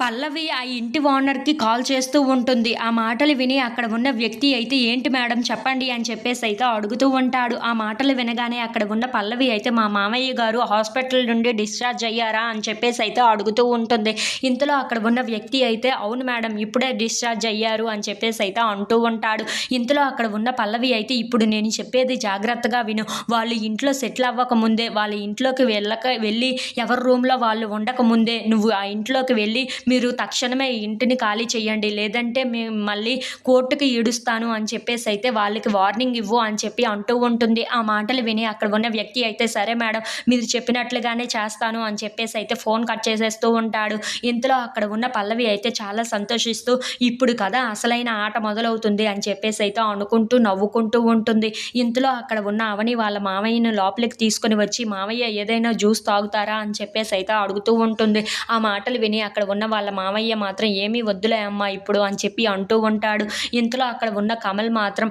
పల్లవి ఆ ఇంటి ఓనర్కి కాల్ చేస్తూ ఉంటుంది. ఆ మాటలు విని అక్కడ ఉన్న వ్యక్తి అయితే ఏంటి మేడం చెప్పండి అని చెప్పేసి అయితే అడుగుతూ ఉంటాడు. ఆ మాటలు వినగానే అక్కడ ఉన్న పల్లవి అయితే మా మామయ్య గారు హాస్పిటల్ నుండి డిశ్చార్జ్ అయ్యారా అని చెప్పేసి అయితే అడుగుతూ ఉంటుంది. ఇంతలో అక్కడ ఉన్న వ్యక్తి అయితే అవును మేడం ఇప్పుడే డిశ్చార్జ్ అయ్యారు అని చెప్పేసి అయితే అంటూ ఉంటాడు. ఇంతలో అక్కడ ఉన్న పల్లవి అయితే ఇప్పుడు నేను చెప్పేది జాగ్రత్తగా విను. వాళ్ళు ఇంట్లో సెటిల్ అవ్వక ముందే వాళ్ళ ఇంట్లోకి వెళ్ళక వెళ్ళి ఎవరి రూమ్లో వాళ్ళు ఉండక ముందే నువ్వు ఆ ఇంట్లోకి వెళ్ళి మీరు తక్షణమే ఈ ఇంటిని ఖాళీ చేయండి. లేదంటే మేము మళ్ళీ కోర్టుకి ఈడుస్తాను అని చెప్పేసి అయితే వాళ్ళకి వార్నింగ్ ఇవ్వు అని చెప్పి అంటూ ఉంటుంది. ఆ మాటలు విని అక్కడ ఉన్న వ్యక్తి అయితే సరే మేడం మీరు చెప్పినట్లుగానే చేస్తాను అని చెప్పేసి అయితే ఫోన్ కట్ చేసేస్తూ ఉంటాడు. ఇంతలో అక్కడ ఉన్న పల్లవి అయితే చాలా సంతోషిస్తూ ఇప్పుడు కదా అసలైన ఆట మొదలవుతుంది అని చెప్పేసి అయితే అనుకుంటూ నవ్వుకుంటూ ఉంటుంది. ఇంతలో అక్కడ ఉన్న అవని వాళ్ళ మామయ్యను లోపలికి తీసుకొని వచ్చి మామయ్య ఏదైనా జ్యూస్ తాగుతారా అని చెప్పేసి అయితే అడుగుతూ ఉంటుంది. ఆ మాటలు విని అక్కడ ఉన్న వాళ్ళ మామయ్య మాత్రం ఏమీ వద్దులే అమ్మ ఇప్పుడు అని చెప్పి అంటూ ఉంటాడు. ఇంతలో అక్కడ ఉన్న కమల్ మాత్రం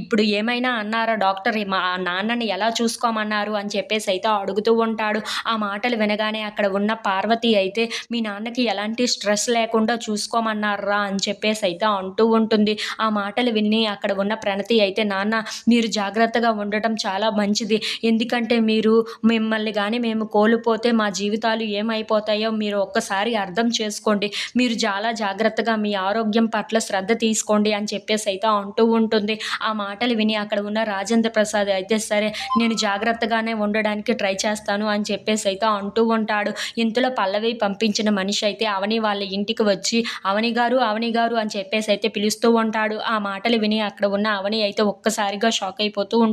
ఇప్పుడు ఏమైనా అన్నారా డాక్టర్? మా నాన్నని ఎలా చూసుకోమన్నారు? అని చెప్పేసి అయితే అడుగుతూ ఉంటాడు. ఆ మాటలు వినగానే అక్కడ ఉన్న పార్వతి అయితే మీ నాన్నకి ఎలాంటి స్ట్రెస్ లేకుండా చూసుకోమన్నారా అని చెప్పేసి అయితే అంటూ ఉంటుంది. ఆ మాటలు విని అక్కడ ఉన్న ప్రణతి అయితే నాన్న మీరు జాగ్రత్తగా ఉండటం చాలా మంచిది. ఎందుకంటే మీరు మిమ్మల్ని కానీ మేము కోల్పోతే మా జీవితాలు ఏమైపోతాయో మీరు ఒక్కసారి అర్థం చేసుకోండి మీరు చాలా జాగ్రత్తగా మీ ఆరోగ్యం పట్ల శ్రద్ధ తీసుకోండి అని చెప్పేసి అయితే అంటూ ఉంటుంది. ఆ మాటలు విని అక్కడ ఉన్న రాజేంద్ర ప్రసాద్ అయితే సరే నేను జాగ్రత్తగానే ఉండడానికి ట్రై చేస్తాను అని చెప్పేసి అయితే అంటూ ఉంటాడు. ఇంతలో పల్లవి పంపించిన మనిషి అయితే అవని వాళ్ళ ఇంటికి వచ్చి అవని గారు అవని గారు అని చెప్పేసి అయితే పిలుస్తూ ఉంటాడు. ఆ మాటలు విని అక్కడ ఉన్న అవని అయితే ఒక్కసారిగా షాక్ అయిపోతూ ఉంటుంది